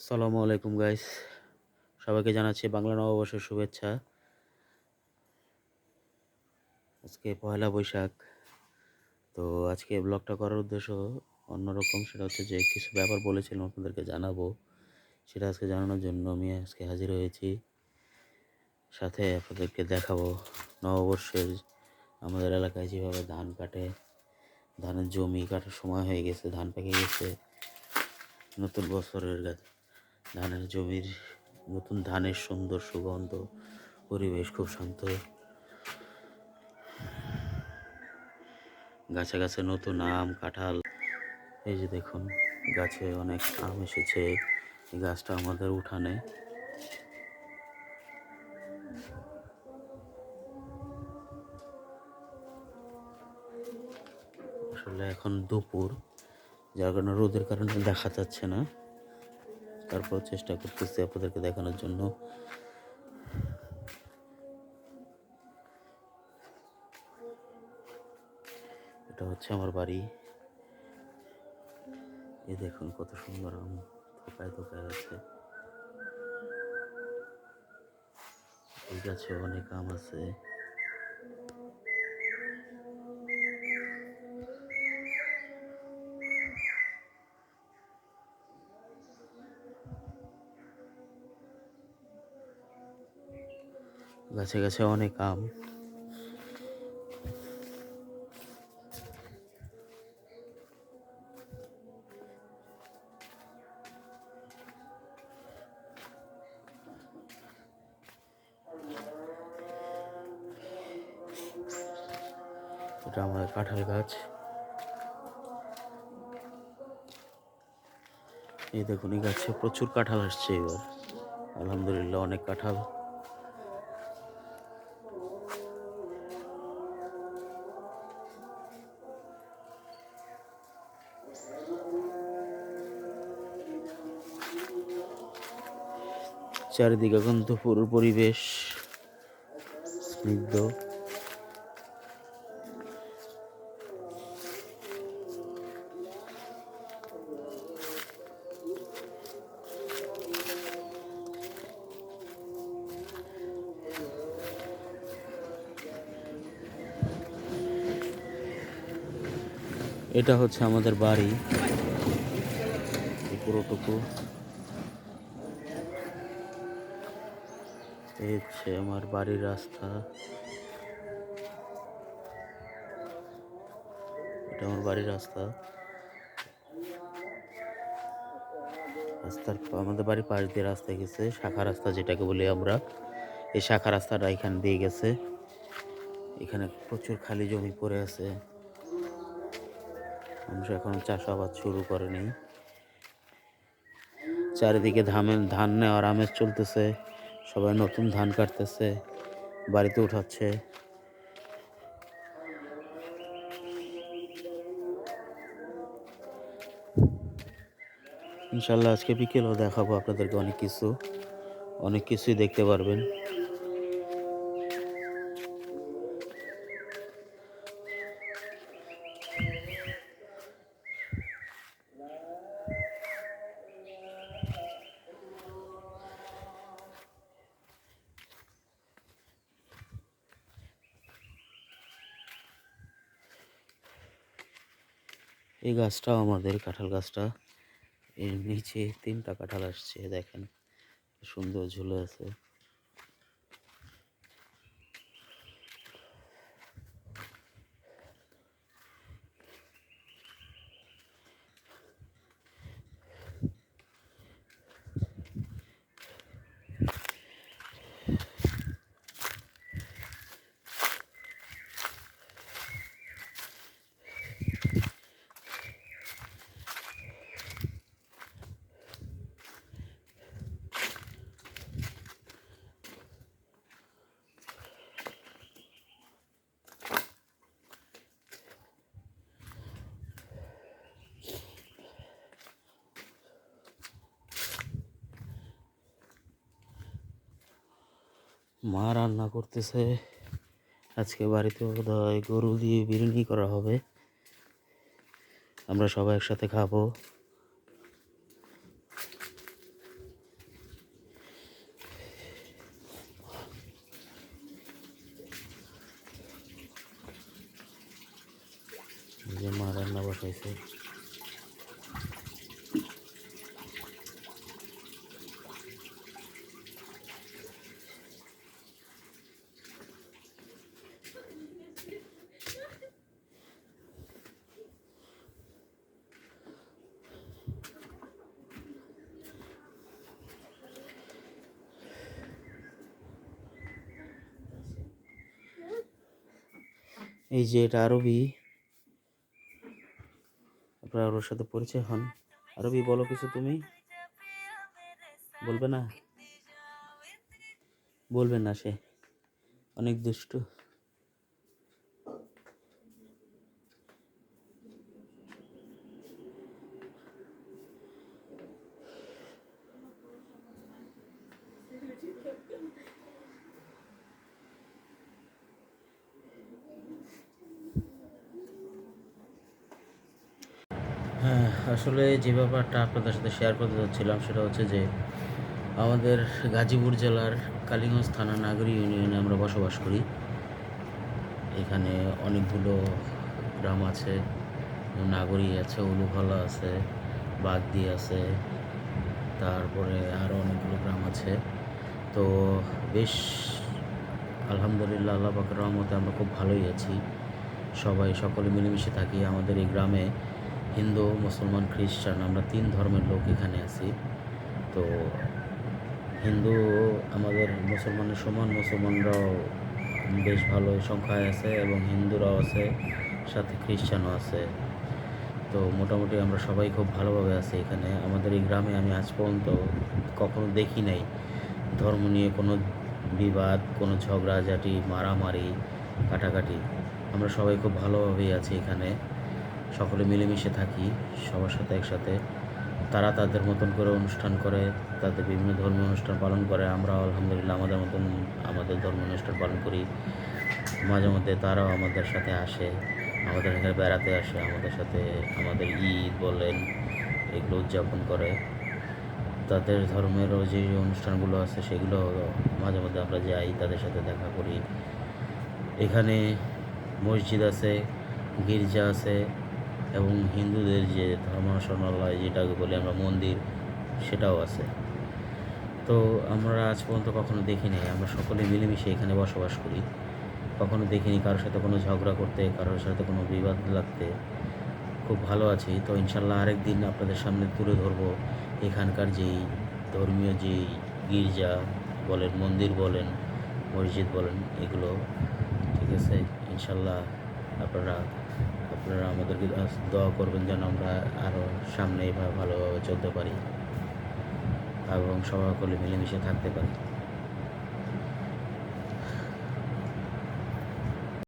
আসসালামু আলাইকুম গাইস সবাইকে জানাচ্ছি বাংলা নববর্ষের শুভেচ্ছা। আজকে পয়লা বৈশাখ। তো আজকে ব্লগটা করার উদ্দেশ্য অন্যরকম, সেটা হচ্ছে যে কিছু ব্যাপার বলেছিলাম আপনাদেরকে জানাব। সেটা আজকে জানানোর জন্য আমি আজকে হাজির হয়েছি। সাথে আপনাদেরকে দেখাবো নববর্ষের আমাদের এলাকায় যেভাবে ধান কাটে। ধানের জমি কাটার সময় হয়ে গেছে, ধান পেকে গেছে। নতুন বছরের গা- ধানের জমির নতুন ধানের সুন্দর সুগন্ধ, পরিবেশ খুব শান্ত। গাছে গাছে নতুন আম, কাঁঠাল। এই যে দেখুন, গাছে অনেক আম এসেছে। এই গাছটা আমাদের উঠানে। আসলে এখন দুপুর, যার কারণে রোদের কারণে দেখা যাচ্ছে না। তারপর চেষ্টা করতেছি আপনাদেরকে দেখানোর জন্য। এটা হচ্ছে আমার বাড়ি। এই দেখুন কত সুন্দর আম থোকায় থোকায় আছে। এই গাছে অনেক আম আছে। গাছে গাছে অনেক আম। এটা আমাদের কাঁঠাল গাছ। এই দেখুন, এই গাছে প্রচুর কাঁঠাল আসছে এবার। আলহামদুলিল্লাহ, অনেক কাঁঠাল। চারিদিকে এখন দুপুর পরিবেশ স্নিগ্ধ। এটা হচ্ছে আমাদের বাড়ি। পুরোটুকু। এই হচ্ছে আমার বাড়ির রাস্তা। এটা আমার বাড়ির রাস্তা। রাস্তার আমাদের বাড়ির পাশ দিয়ে রাস্তা গেছে, শাখা রাস্তা যেটাকে বলি আমরা। এই শাখা রাস্তাটা এখান দিয়ে গেছে। এখানে প্রচুর খালি জমি পড়ে আছে। মানুষ এখন চাষাবাদ শুরু করেনি। চারিদিকে ধান নেওয়ার আমেজ চলতেছে। সবাই নতুন ধান কাটতেছে, বাড়িতে উঠাচ্ছে। ইনশাল্লাহ আজকে বিকেলও দেখাবো আপনাদেরকে অনেক কিছু। অনেক কিছুই দেখতে পারবেন। এই গাছটাও আমাদের কাঁঠাল গাছটা। এর নিচে তিনটা কাঁঠাল আসছে দেখেন। সুন্দর ঝুলে আছে। মা রান্না করতেছে। আজকে বাড়িতে বোধহয় গরু দিয়ে বিরিয়ানি করা হবে। আমরা সবাই একসাথে খাব। যে মা রান্না বসাইছে। এই যে এটা আরবি। আপনারা ওর সাথে পরিচয় হন। আরবি বলো কিছু তুমি? বলবে না? বলবে না সে। অনেক দুষ্টু হ্যাঁ আসলে যে ব্যাপারটা আপনাদের সাথে শেয়ার করতে চাচ্ছিলাম সেটা হচ্ছে যে, আমাদের গাজীপুর জেলার কালীগঞ্জ থানা নাগরী ইউনিয়নে আমরা বসবাস করি। এখানে অনেকগুলো গ্রাম আছে, নাগরী আছে উলুখলা আছে, বাগদি আছে, তারপরে আরও অনেকগুলো গ্রাম আছে। তো বেশ, আলহামদুলিল্লাহ আল্লাহ পাকের রহমতে আমরা খুব ভালোই আছি। সবাই সকলে মিলেমিশে থাকি আমাদের এই গ্রামে। হিন্দু, মুসলমান, খ্রিস্টান, আমরা তিন ধর্মের লোক এখানে আছি। তো হিন্দু আমাদের মুসলমানের সমান, মুসলমানরাও বেশ ভালো সংখ্যায় আছে এবং হিন্দুরাও আছে, সাথে খ্রিস্টানও আছে। তো মোটামুটি আমরা সবাই খুব ভালোভাবে আছি এখানে। আমাদের এই গ্রামে আমি আজ পর্যন্ত কখনো দেখি নাই ধর্ম নিয়ে কোনো বিবাদ, কোনো ঝগড়াঝাটি, মারামারি, কাটাকাটি। আমরা সবাই খুব ভালোভাবেই আছি এখানে। সকলে মিলেমিশে থাকি, সবার সাথে একসাথে। তারা তাদের মতন করে অনুষ্ঠান করে, তাদের বিভিন্ন ধর্মীয় অনুষ্ঠান পালন করে। আমরা আলহামদুলিল্লাহ আমাদের মতন আমাদের ধর্মীয় অনুষ্ঠান পালন করি। মাঝে মধ্যে তারাও আমাদের সাথে আসে, আমাদের এখানে বেড়াতে আসে, আমাদের সাথে আমাদের ঈদ বলেন, এগুলো উদযাপন করে। তাদের ধর্মেরও যে অনুষ্ঠানগুলো আছে সেগুলো মাঝে মধ্যে আমরা যাই, তাদের সাথে দেখা করি। এখানে মসজিদ আছে, গির্জা আছে এবং হিন্দুদের যে ধর্মাসনালয় যেটাকে বলি আমরা মন্দির, সেটাও আছে। তো আমরা আজ পর্যন্ত কখনো দেখিনি। আমরা সকলে মিলেমিশে এখানে বসবাস করি। কখনো দেখিনি কারোর সাথে কোনো ঝগড়া করতে, কারোর সাথে কোনো বিবাদ লাগতে। খুব ভালো আছি। তো ইনশাল্লাহ আরেক দিন আপনাদের সামনে তুলে ধরবো এখানকার যেই ধর্মীয় যেই গির্জা বলেন, মন্দির বলেন, মসজিদ বলেন, এগুলো। ঠিক আছে? ইনশাল্লাহ আপনারা আপনারা আমাদেরকে দোয়া করবেন যেন আমরা আরও সামনে এভাবে ভালোভাবে চলতে পারি এবং সকলে মিলেমিশে থাকতে পারি।